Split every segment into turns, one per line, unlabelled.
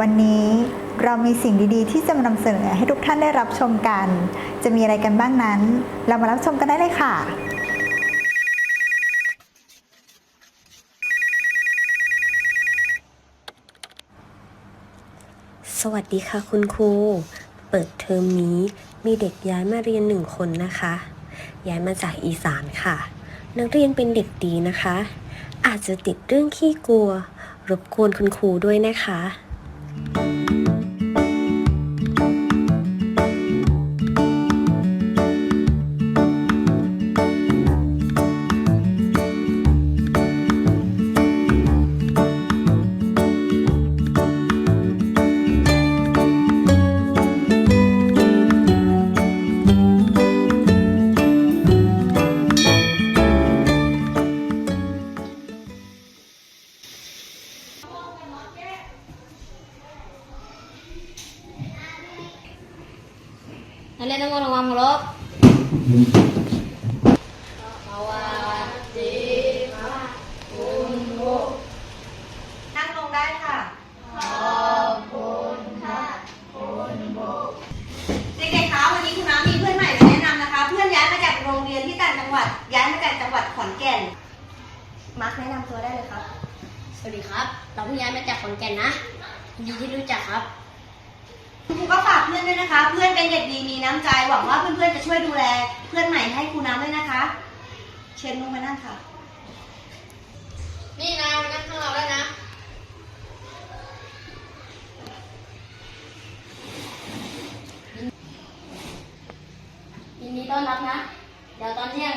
วันนี้เรามีสิ่งดีๆ ที่จะมานำเสนอให้ทุกท่านได้รับชมกัน จะมีอะไรกันบ้างนั้น เรามารับชมกันได้เลยค่ะ
สวัสดีค่ะคุณครู เปิดเทอมนี้มีเด็กย้ายมาเรียนหนึ่งคนนะคะ ย้ายมาจากอีสานค่ะ นักเรียนเป็นเด็กดีนะคะ อาจจะติดเรื่องขี้กลัว รบกวนคุณครูด้วยนะคะ
เรียนต้องระวังเคารพนั่งลงได้ค่ะ ขอบคุณค่ะคุณโบเด็กๆคะวันนี้คุณน้ำมีเพื่อนใหม่มาแนะนำนะคะ เพื่อนย้ายมาจากโรงเรียนที่ต่างจังหวัด ย้ายมาจากจังหวัดขอนแก่น มาร์คแนะนำตัวได้เลยครับ
สวัสดีครับ เราเพิ่งย้ายมาจากขอนแก่นนะยินดีที่รู้จักครับ
คุณครูก็ฝากเพื่อนด้วยนะคะ เพื่อนเป็นเด็กดีมีน้ำใจ หวังว่าเพื่อนๆจะช่วยดูแล เพื่อนใหม่ให้ครูน้ำด้วยนะคะ เชิญลุงมานั่งค่ะ
นี่นะมานั่งข้างเราได้นะ ยินดีต้อนรับนะ เดี๋ยวตอนเที่ยง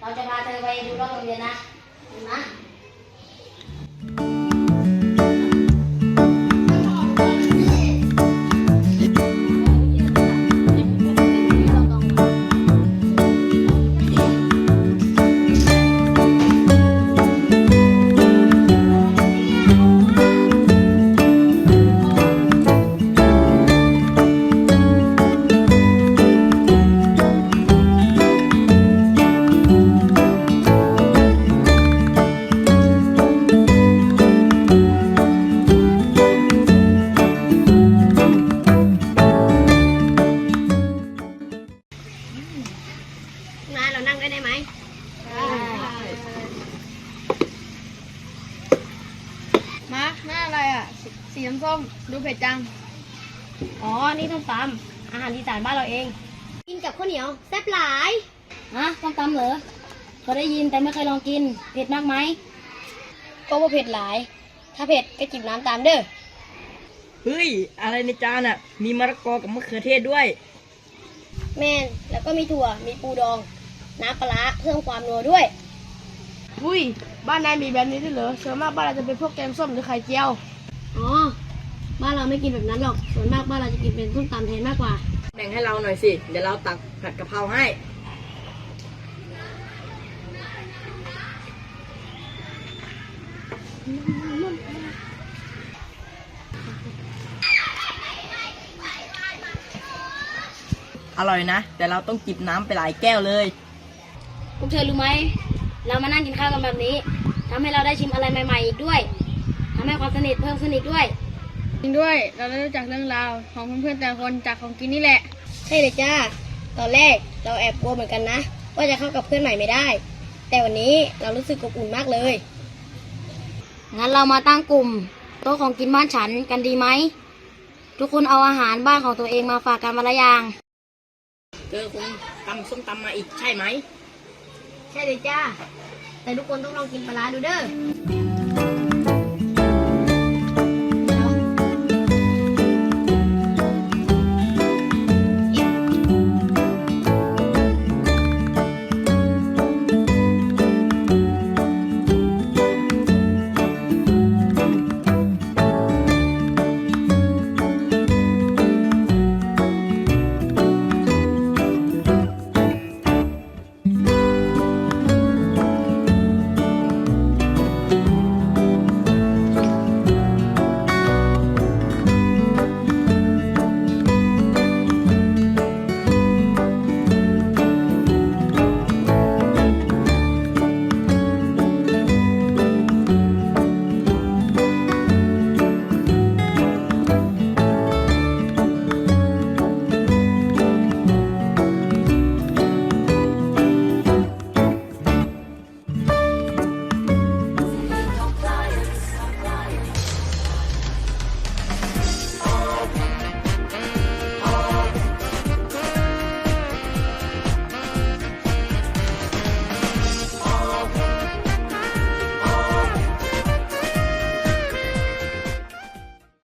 เราจะพาเธอไปดูรอบโรงเรียนนะนะนะ
สสีน้ำส้มดูเผ็ดจัง
อ๋อ นี่ต้มตำอาหารอีสานบ้านเราเอง กินกับข้าวเหนียวแซ่บหลายฮะต้มตำเหรอเคยได้ยินแต่ไม่เคยลองกิน เผ็ดมากไหมก็ว่าเผ็ดหลาย ถ้าเผ็ดก็จิบน้ำตามเด้อ
เฮ้ย อะไรในจานอะ มีมะละกอกับมะเขือเทศด้วย
แม่นแล้วก็มีถั่ว มีปูดอง น้ำปลาร้าเพิ่มความนัวด้วย
อุ้ย บ้านนายมีแบบนี้ด้วยเหรอส่วนมากบ้านเราจะเป็นพวกแกงส้มหรือไข่เจียว
อ๋อ บ้านเราไม่กินแบบนั้นหรอก ส่วนมากบ้านเราจะกินเป็นส้มตำแทนมากกว่า
แบ่งให้เราหน่อยสิ เดี๋ยวเราตักผัดกะเพราให้ อร่อยนะ แต่เราต้องจิบน้ำไปหลายแก้วเลย
พวกเธอรู้ไหม เรามานั่งกินข้าวกันแบบนี้ทำให้เราได้ชิมอะไรใหม่ๆอีกด้วยทำให้ความสนิทเพิ่มขึ้นอีกด้วย
จริงด้วยเราได้รู้จักเรื่องราวของเพื่อนๆแต่ละคนจากของกินนี่แหละ
ใช่เลยจ้า ตอนแรกเราแอบกลัวเหมือนกันนะ ว่าจะเข้ากับเพื่อนใหม่ไม่ได้ แต่วันนี้เรารู้สึกอบอุ่นมากเลย งั้นเรามาตั้งกลุ่ม โต๊ะของกินบ้านฉันกันดีไหม ทุกคนเอาอาหารบ้านของตัวเองมาฝากกันมาละอย่าง
เจอคุณตำส้มตำมาอีกใช่ไหม
ใช่เลยจ้า แต่ทุกคนต้องลองกินปลาร้าดูเด้อ